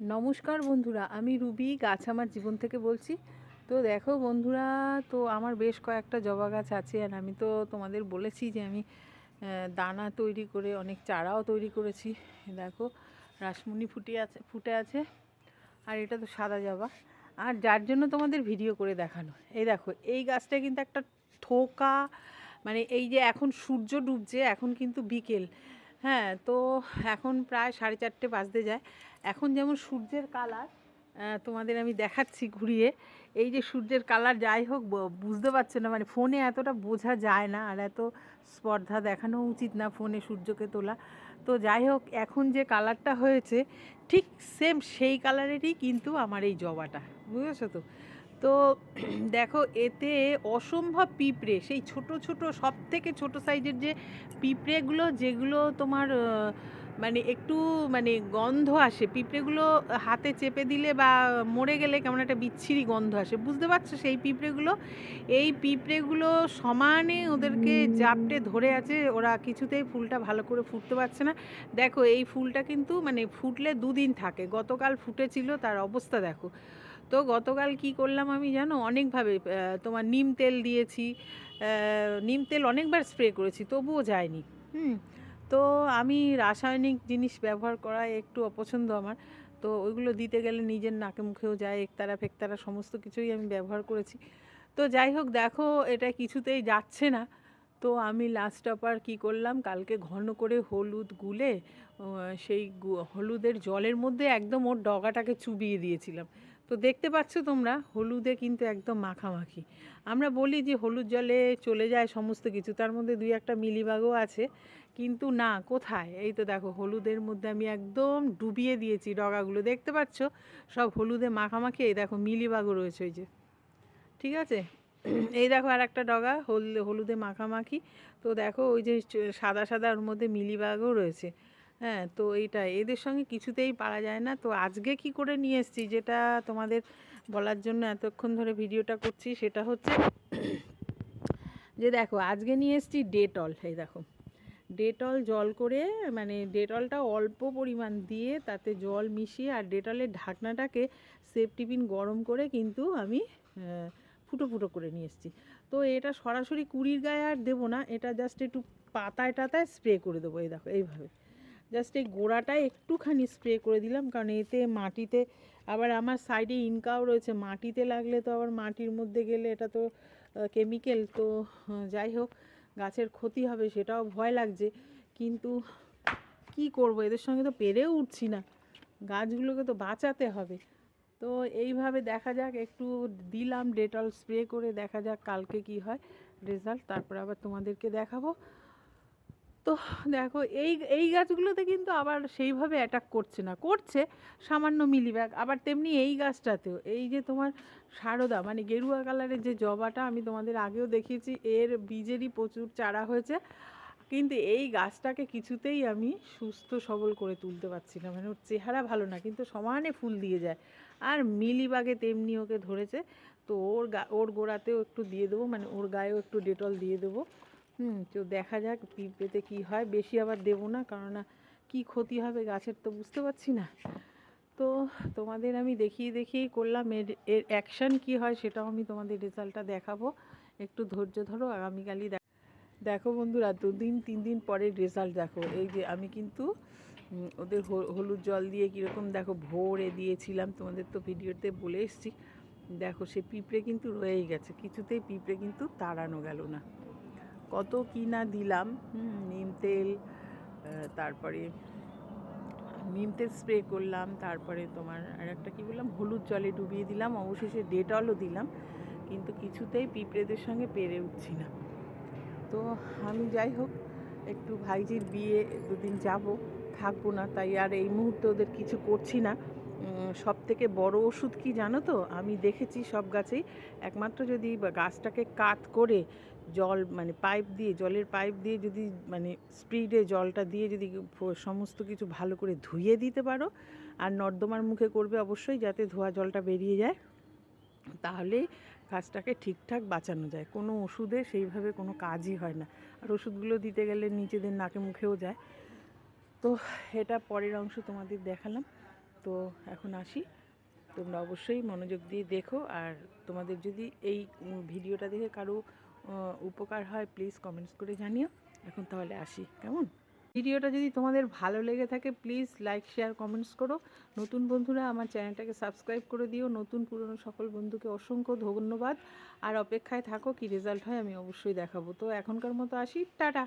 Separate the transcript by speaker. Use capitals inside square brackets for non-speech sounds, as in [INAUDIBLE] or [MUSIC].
Speaker 1: নমস্কার বন্ধুরা, আমি রুবি, গাছ আমার জীবন থেকে বলছি। তো দেখো বন্ধুরা, তো আমার বেশ কয়েকটা জবা গাছ আছে আর আমি তো তোমাদের বলেছি যে আমি দানা তৈরি করে, অনেক চারাও তৈরি করেছি। দেখো, রাসমণি ফুটে আছে ফুটে আছে, আর এটা তো সাদা জবা। আর যার জন্য তোমাদের ভিডিও করে দেখানো। এই দেখো, এই গাছটা কিন্তু একটা থোকা মানে এই যে এখন সূর্য ডুবছে, এখন কিন্তু বিকেল। হ্যাঁ তো এখন প্রায় সাড়ে চারটে বাজতে যায়। এখন যেমন সূর্যের কালার তোমাদের আমি দেখাচ্ছি ঘুরিয়ে। এই যে সূর্যের কালার, যাই হোক বুঝতে পারছ না মানে ফোনে এতটা বোঝা যায় না, আর এত স্পর্ধা দেখানো উচিত না ফোনে সূর্যকে তোলা। তো যাই হোক, এখন যে কালারটা হয়েছে, ঠিক সেম সেই কালারেরই কিন্তু আমার এই জবাটা, বুঝেছ তো? তো [CLEARS THROAT] দেখো, এতে অসম্ভব পিঁপড়ে, সেই ছোট ছোট সব থেকে ছোট সাইজের যে পিঁপড়েগুলো, যেগুলো তোমার মানে একটু মানে গন্ধ আসে, পিঁপড়েগুলো হাতে চেপে দিলে বা মরে গেলে কেমন একটা বিচ্ছিরি গন্ধ আসে। বুঝতে পারছ? সেই পিঁপড়েগুলো, এই পিঁপড়েগুলো সমানে ওদেরকে জাপটে ধরে আছে, ওরা কিছুতেই ফুলটা ভালো করে ফুটতে পারছে না। দেখো, এই ফুলটা কিন্তু মানে ফুটলে দুদিন থাকে। গতকাল ফুটেছিল, তার অবস্থা দেখো। তো গতকাল কি করলাম আমি জানো? অনেকভাবে তোমার নিম তেল দিয়েছি নিম তেল অনেকবার স্প্রে করেছি, তবুও যায়নি, হুম? তো আমি রাসায়নিক জিনিস ব্যবহার করা একটু অপছন্দ আমার, তো ওইগুলো দিতে গেলে নিজের নাকে মুখেও যায়, একতারা ফেকতারা সমস্ত কিছুই আমি ব্যবহার করেছি। তো যাই হোক, দেখো, এটা কিছুতেই যাচ্ছে না। তো আমি লাস্ট অপার কী করলাম? কালকে ঘন করে হলুদ গুলে সেই হলুদের জলের মধ্যে একদম ওর ডগাটাকে চুবিয়ে দিয়েছিলাম। তো দেখতে পাচ্ছ তোমরা, হলুদে কিন্তু একদম মাখামাখি। আমরা বলি যে হলুদ জলে চলে যায় সমস্ত কিছু, তার মধ্যে দুই একটা মিলিবাগও আছে, কিন্তু না, কোথায়? এই তো দেখো, হলুদের মধ্যে আমি একদম ডুবিয়ে দিয়েছি ডগাগুলো। দেখতে পাচ্ছ? সব হলুদে মাখামাখি, এই দেখো মিলিবাগও রয়েছে ওই যে। ঠিক আছে? এই দেখো আর একটা ডগা, হল, হলুদে মাখামাখি। তো দেখো ওই যে সাদা সাদা ওর মধ্যে মিলিবাগও রয়েছে। হ্যাঁ তো এইটা এদের সঙ্গে কিছুতেই পারা যায় না। তো আজকে কি করে নিয়ে এসেছি যেটা তোমাদের বলার জন্য এতক্ষণ ধরে ভিডিওটা করছি সেটা হচ্ছে যে দেখো, আজকে নিয়ে এসছি ডেটল। এই দেখো, ডেটল জল করে মানে ডেটলটা অল্প পরিমাণ দিয়ে তাতে জল মিশিয়ে আর ডেটলের ঢাকনাটাকে সেফ টিফিন গরম করে কিন্তু আমি ফুটো ফুটো করে নিয়ে এসেছি। তো এটা সরাসরি কুড়ির গায়ে আর দেবো না, এটা জাস্ট একটু পাতায় টাতায় স্প্রে করে দেবো, এই দেখো, এইভাবে। জাস্ট এই গোড়াটায় একটুখানি স্প্রে করে দিলাম, কারণ এতে মাটিতে আবার আমার সাইডে ইনকাও রয়েছে, মাটিতে লাগলে তো আবার মাটির মধ্যে গেলে এটা তো কেমিক্যাল তো যাই হোক, গাছের ক্ষতি হবে সেটাও ভয় লাগছে। কিন্তু কি করব, এদের সঙ্গে তো পেরেও উঠছি না। গাছগুলোকে তো বাঁচাতে হবে। তো এইভাবে দেখা যাক, একটু দিলাম ডেটল স্প্রে করে, দেখা যাক কালকে কি হয় রেজাল্ট তারপর আবার তোমাদেরকে দেখাবো। তো দেখো এই এই গাছগুলোতে কিন্তু আবার সেইভাবে অ্যাটাক করছে না। করছে সামান্য মিলিব্যাগ, আবার তেমনি এই গাছটাতেও। এই যে তোমার সারদা মানে গেরুয়া কালারের যে জবাটা আমি তোমাদের আগেও দেখিয়েছি, এর বীজেরই প্রচুর চারা হয়েছে। কিন্তু এই গাছটাকে কিছুতেই আমি সুস্থ সবল করে তুলতে পারছি না। মানে ওর চেহারা ভালো না, কিন্তু সমানে ফুল দিয়ে যায়। আর মিলিবাগে তেমনি ওকে ধরেছে, তো ওর গা, ওর গোড়াতেও একটু দিয়ে দেবো মানে ওর গায়েও একটু ডেটল দিয়ে দেবো। হুম, তো দেখা যাক পিঁপড়েতে কী হয়। বেশি আবার দেবো না, কেননা কী ক্ষতি হবে গাছের তো বুঝতে পারছি না। তো তোমাদের আমি দেখিয়ে দেখিয়েই করলাম এর এর অ্যাকশান কী হয় সেটাও আমি তোমাদের রেজাল্টটা দেখাবো। একটু ধৈর্য ধরো, আগামীকালই দেখ বন্ধুরা, দুদিন তিন দিন পরের রেজাল্ট দেখো। এই যে আমি কিন্তু ওদের হলুদ জল দিয়ে কীরকম দেখো ভোরে দিয়েছিলাম, তোমাদের তো ভিডিওতে বলে এসেছি। দেখো সে পিঁপড়ে কিন্তু রয়েই গেছে, কিছুতেই পিঁপড়ে কিন্তু তাড়ানো গেল না। কত কি না দিলাম নিম তেল তারপরে নিম তেল স্প্রে করলাম, তারপরে তোমার আর একটা কী বললাম, হলুদ জলে ডুবিয়ে দিলাম, অবশেষে ডেটলও দিলাম, কিন্তু কিছুতেই পিঁপড়েদের সঙ্গে পেরে উঠছি না। তো আমি যাই হোক, একটু ভাইজির বিয়ে, দুদিন যাব, থাকব না, তাই আর এই মুহূর্তে ওদের কিছু করছি না। সব থেকে বড় ওষুধ কি জানো তো? আমি দেখেছি সব গাছেই। একমাত্র যদি গাছটাকে কাত করে জল মানে পাইপ দিয়ে, জলের পাইপ দিয়ে যদি মানে স্পিডে জলটা দিয়ে যদি সমস্ত কিছু ভালো করে ধুয়ে দিতে পারো, আর নর্দমার মুখে করবে অবশ্যই যাতে ধোয়া জলটা বেরিয়ে যায়, তাহলে গাছটাকে ঠিকঠাক বাঁচানো যায়। কোনো ওষুধে সেইভাবে কোনো কাজই হয় না। আর ওষুধগুলো দিতে গেলে নিজেদের নাকে মুখেও যায়। তো, এটা পরের অংশ তোমাদের দেখালাম। তো এখন আসি। তোমরা অবশ্যই মনোযোগ দিয়ে দেখো। আর তোমাদের যদি এই ভিডিওটা দেখে কারও উপকার হয় প্লিজ কমেন্টস করে জানিও। এখন তাহলে আসি, কেমন? ভিডিওটা যদি তোমাদের ভালো লেগে থাকে প্লিজ লাইক শেয়ার কমেন্টস করো। নতুন বন্ধুরা, আমার চ্যানেলটাকে সাবস্ক্রাইব করে দিও। নতুন পুরনো সকল বন্ধুকে অসংখ্য ধন্যবাদ। আর অপেক্ষায় থাকো, কি রেজাল্ট হয় আমি অবশ্যই দেখাবো। তো এখনকার মতো আসি। টাটা!